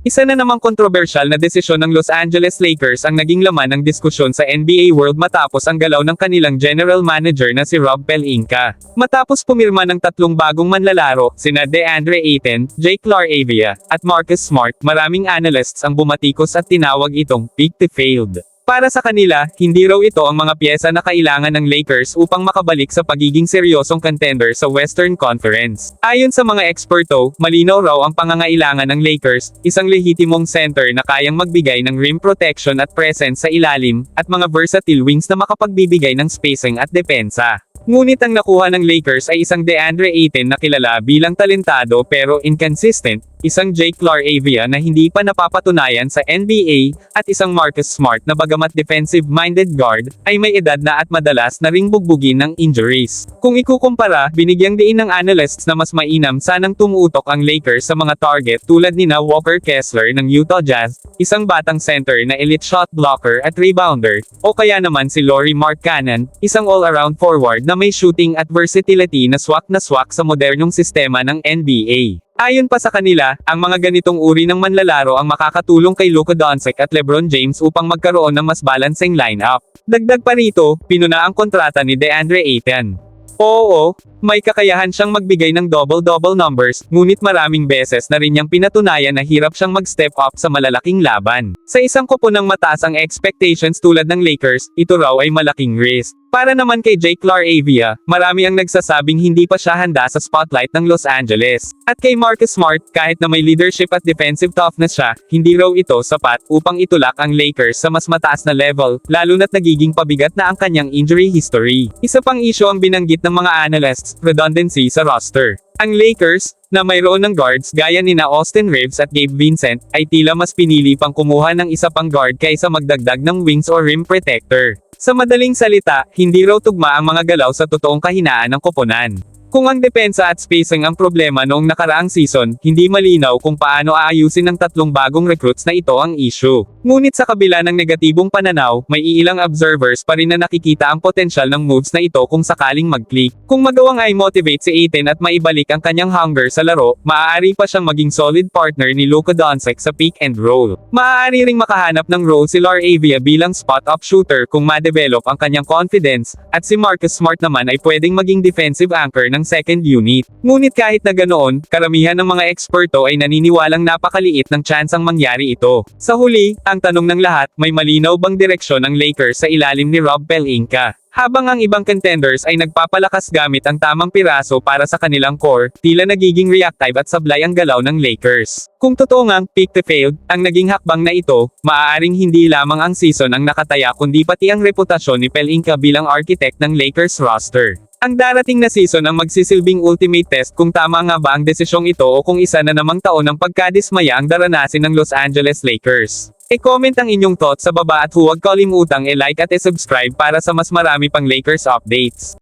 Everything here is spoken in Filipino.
Isa na namang kontrobersyal na desisyon ng Los Angeles Lakers ang naging laman ng diskusyon sa NBA World matapos ang galaw ng kanilang general manager na si Rob Pelinka. Matapos pumirma ng tatlong bagong manlalaro, sina DeAndre Ayton, Jake Laravia, at Marcus Smart, maraming analysts ang bumatikos at tinawag itong peak to failed. Para sa kanila, hindi raw ito ang mga pyesa na kailangan ng Lakers upang makabalik sa pagiging seryosong contender sa Western Conference. Ayon sa mga eksperto, malinaw raw ang pangangailangan ng Lakers, isang lehitimong center na kayang magbigay ng rim protection at presence sa ilalim, at mga versatile wings na makapagbibigay ng spacing at depensa. Ngunit ang nakuha ng Lakers ay isang DeAndre Ayton na kilala bilang talentado pero inconsistent, isang Jake Laravia na hindi pa napapatunayan sa NBA, at isang Marcus Smart na bagamat defensive-minded guard, ay may edad na at madalas na ring bugbugin ng injuries. Kung ikukumpara, binigyang diin ng analysts na mas mainam sanang tumutok ang Lakers sa mga target tulad ni na Walker Kessler ng Utah Jazz, isang batang center na elite shot blocker at rebounder, o kaya naman si Laurie Markkanen, isang all-around forward na may shooting at versatility na swak na swak sa modernong sistema ng NBA. Ayon pa sa kanila, ang mga ganitong uri ng manlalaro ang makakatulong kay Luka Doncic at LeBron James upang magkaroon ng mas balancing lineup. Dagdag pa rito, pinuna ang kontrata ni DeAndre Ayton. Oo, may kakayahan siyang magbigay ng double-double numbers, ngunit maraming beses na rin niyang pinatunayan na hirap siyang mag-step up sa malalaking laban. Sa isang kupo ng mataas ang expectations tulad ng Lakers, ito raw ay malaking risk. Para naman kay Jake Laravia, marami ang nagsasabing hindi pa siya handa sa spotlight ng Los Angeles. At kay Marcus Smart, kahit na may leadership at defensive toughness siya, hindi raw ito sapat upang itulak ang Lakers sa mas mataas na level, lalo na't nagiging pabigat na ang kanyang injury history. Isa pang issue ang binanggit ng mga analysts, redundancy sa roster. Ang Lakers, na mayroon ng guards gaya ni na Austin Reeves at Gabe Vincent, ay tila mas pinili pang kumuha ng isa pang guard kaysa magdagdag ng wings or rim protector. Sa madaling salita, hindi raw tugma ang mga galaw sa totoong kahinaan ng koponan. Kung ang depensa at spacing ang problema noong nakaraang season, hindi malinaw kung paano aayusin ng tatlong bagong recruits na ito ang issue. Ngunit sa kabila ng negatibong pananaw, may iilang observers pa rin na nakikita ang potensyal ng moves na ito kung sakaling mag-click. Kung magawang ay motivate si Aiton at maibalik ang kanyang hunger sa laro, maaari pa siyang maging solid partner ni Luka Doncic sa pick and roll. Maaari ring makahanap ng role si Laravia bilang spot-up shooter kung ma-develop ang kanyang confidence, at si Marcus Smart naman ay pwedeng maging defensive anchor ng second unit. Ngunit kahit na ganoon, karamihan ng mga eksperto ay naniniwalang napakaliit ng tsansang mangyari ito. Sa huli, ang tanong ng lahat, may malinaw bang direksyon ang Lakers sa ilalim ni Rob Pelinka? Habang ang ibang contenders ay nagpapalakas gamit ang tamang piraso para sa kanilang core, tila nagiging reactive at sablay ang galaw ng Lakers. Kung totoo ngang peak to failed, ang naging hakbang na ito, maaaring hindi lamang ang season ang nakataya kundi pati ang reputasyon ni Pelinka bilang architect ng Lakers roster. Ang darating na season ang magsisilbing ultimate test kung tama nga ba ang desisyong ito o kung isa na namang taon ng pagkadismaya ang daranasin ng Los Angeles Lakers. E-comment ang inyong thoughts sa baba at huwag kalimutang e-like at e-subscribe para sa mas marami pang Lakers updates.